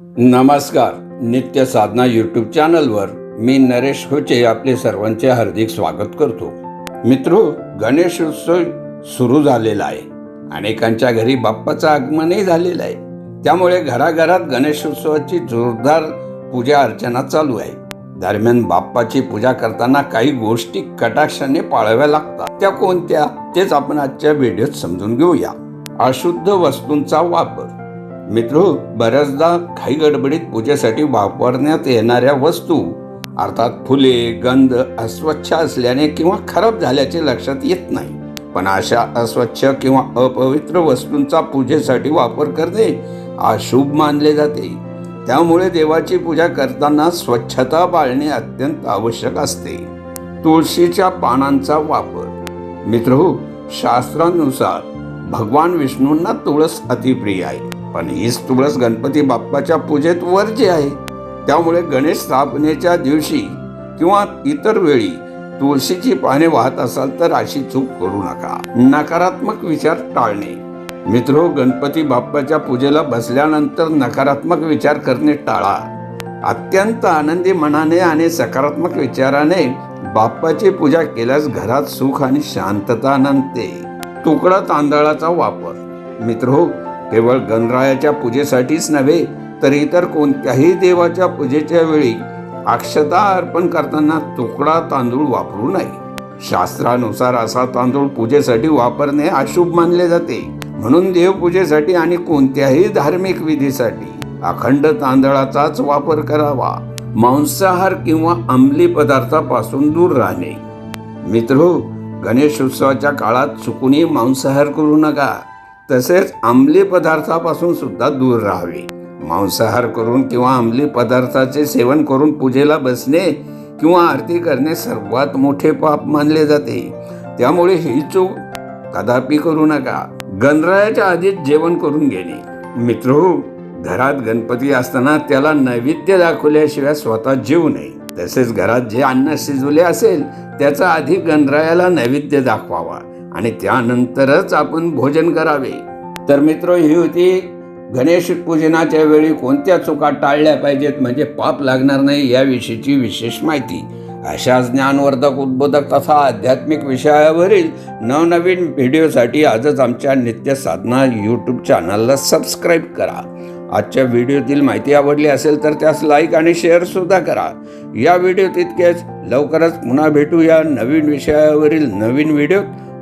नमस्कार नित्य साधना यूट्यूब चॅनलवर मी नरेश होचे आपले सर्वांचे हार्दिक स्वागत करतो. मित्रो गणेश उत्सव सुरू झालेला आहे. अनेकांच्या घरी बाप्पाचं आगमनही झालेलं आहे. त्यामुळे घराघरात गणेशोत्सवाची जोरदार पूजा अर्चना चालू आहे. दरम्यान बाप्पाची पूजा करताना काही गोष्टी कटाक्षाने पाळाव्या लागतात. त्या कोणत्या? तेच आपण आजच्या व्हिडिओत समजून घेऊया. अशुद्ध वस्तूंचा वापर. मित्र बऱ्याचदा घाई गडबडीत पूजेसाठी वापरण्यात येणाऱ्या वस्तू अर्थात फुले गंध अस्वच्छ असल्याने किंवा खराब झाल्याचे लक्षात येत नाही. पण अशा अस्वच्छ किंवा अपवित्र वस्तूंचा पूजेसाठी वापर करणे अशुभ मानले जाते. त्यामुळे देवाची पूजा करताना स्वच्छता पाळणे अत्यंत आवश्यक असते. तुळशीच्या पानांचा वापर. मित्र शास्त्रानुसार भगवान विष्णूंना तुळस अतिप्रिय आहे. पण हीच तुळस गणपती बाप्पाच्या पूजेत वरची आहे त्यामुळे गणेश स्थापनेच्या दिवशी किंवा इतर वेळी तुळशीची पाने वाहत असाल तर अशी चूक करू नका. नकारात्मक विचार टाळणे. मित्रो गणपती बाप्पाच्या पूजेला बसल्यानंतर नकारात्मक विचार करणे टाळा. अत्यंत आनंदी मनाने आणि सकारात्मक विचाराने बाप्पाची पूजा केल्यास घरात सुख आणि शांतता नांदते. तुकडा तांदळाचा वापर. मित्रो केवळ गणरायाच्या पूजेसाठीच नव्हे तर इतर कोणत्याही देवाच्या पूजेच्या वेळी अक्षता अर्पण करताना तुकडा तांदूळ वापरू नये. शास्त्रानुसार असा तांदूळ पूजेसाठी वापरणे अशुभ मानले जाते. म्हणून देवपूजेसाठी आणि कोणत्याही धार्मिक विधीसाठी अखंड तांदळाचाच वापर करावा. मांसाहार किंवा अंमली पदार्थापासून दूर राहणे. मित्रो गणेश उत्सवाच्या काळात चुकूनही मांसाहार करू नका. तसेच आंबली पदार्थापासून सुद्धा दूर राहावे. मांसाहार करून किंवा अंमली पदार्थाचे सेवन करून पूजेला बसणे किंवा आरती करणे सर्वात मोठे पाप मानले जाते. त्यामुळे ही चूक कदापि करू नका. गणरायाच्या आधीच जेवण करून घेणे. मित्र हो, घरात गणपती असताना त्याला नैवेद्य दाखवल्याशिवाय स्वतः जेवू नये. तसेच घरात जे अन्न शिजवले असेल त्याचा आधी गणरायाला नैवेद्य दाखवावा. आणि त्यानंतरच आपण भोजन करावे. तर मित्र ही होती गणेश पूजनाच्या वेळी कोणत्या चुका टाळल्या पाहिजेत म्हणजे पाप लागणार नाही याविषयीची विशेष माहिती. अशा ज्ञानवर्धक उद्बोधक तथा आध्यात्मिक विषयावरील नवनवीन व्हिडिओसाठी आजच आमच्या नित्य साधना यूट्यूब चॅनलला सबस्क्राईब करा. आजच्या व्हिडिओतील माहिती आवडली असेल तर त्यास लाईक आणि शेअर सुद्धा करा. या व्हिडिओ तितकेच. लवकरच पुन्हा भेटूया नवीन विषयावरील नवीन व्हिडिओ